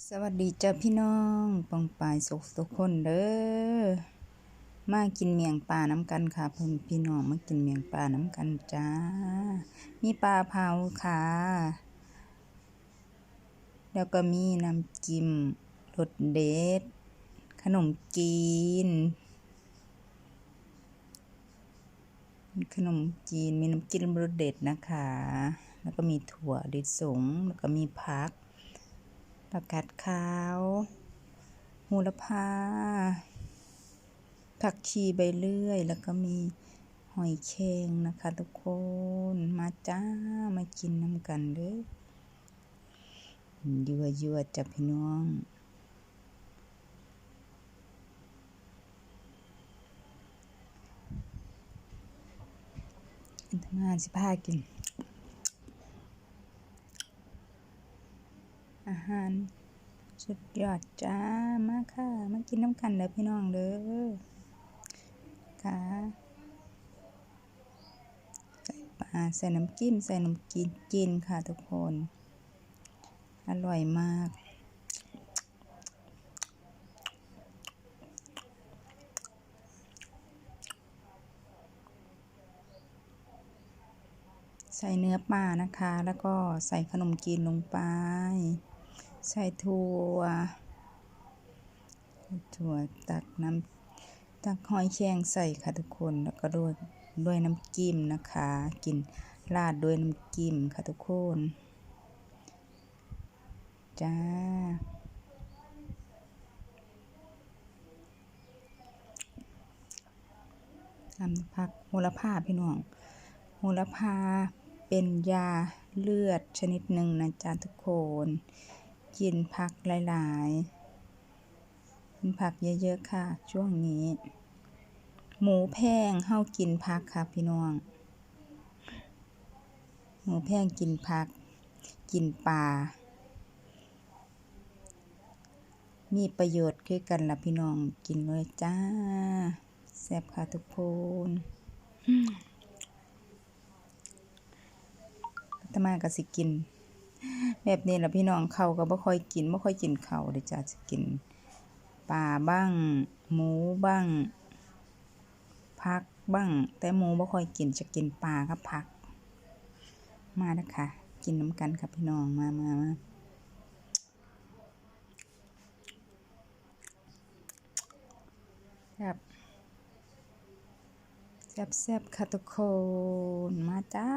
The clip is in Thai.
สวัสดีจ้าพี่น้องปองปายสุขทุกคนเด้อ มากินเมียงปลาน้ำกันค่ะเพื่อนพี่น้องมากินเมียงปลาน้ำกันจ้า มีปลาเผาค่ะ แล้วก็มีน้ำจิ้มรสเด็ด ขนมจีน ขนมจีนมีน้ำจิ้มรสเด็ดนะคะ แล้วก็มีถั่วดิสงแล้วก็มีผัก ผักกาดขาวโหระพา ผักชีใบเลื่อย แล้วก็มีหอยแครงนะคะ ทุกคน มาจ้า มากินน้ำกันเด้อยั่วยั่วๆจับพี่น้องทำงานสิพากิน อาหาร สุดยอดจ้า มาค่ะ มากินน้ำกันเด้อพี่น้องเด้อค่ะใส่ปลาใส่น้ำจิ้มใส่น้ำกินกินค่ะทุกคน อร่อยมากใส่เนื้อปลานะคะ แล้วก็ใส่ขนมจีนลงไป ใส่ถั่ว ถั่วตักน้ำตักหอยแครงใส่ค่ะทุกคนแล้วก็ด้วยด้วยน้ำจิ้มนะคะ กินราดด้วยน้ำจิ้มค่ะทุกคน จ้า ทำผักโหระพาพี่น้องโหระพาเป็นยาเลือดชนิดหนึ่งนะจ๊ะทุกคน กินผักหลายๆ กินผักเยอะ ๆ ค่ะ ช่วงนี้ หมูแพงเฮากินผักค่ะพี่น้อง หมูแพงกินผัก กินปลา มีประโยชน์คือกันล่ะพี่น้องกินเลยจ้า แซ่บค่ะทุกคนพัตมาก็สิกิน แบบนี้ละพี่น้องเขาก็บ่ค่อยกินบ่ค่อยกินเขาเด้อจ้าสิกินปลาบ้าง หมูบ้างผักบ้าง แต่หมูบ่ค่อยกินจะกินปลากับผัก มาเด้อค่ะกินน้ำกันค่ะพี่น้องมามามาแซบแซบแซบค่ะทุกคนมาจ้า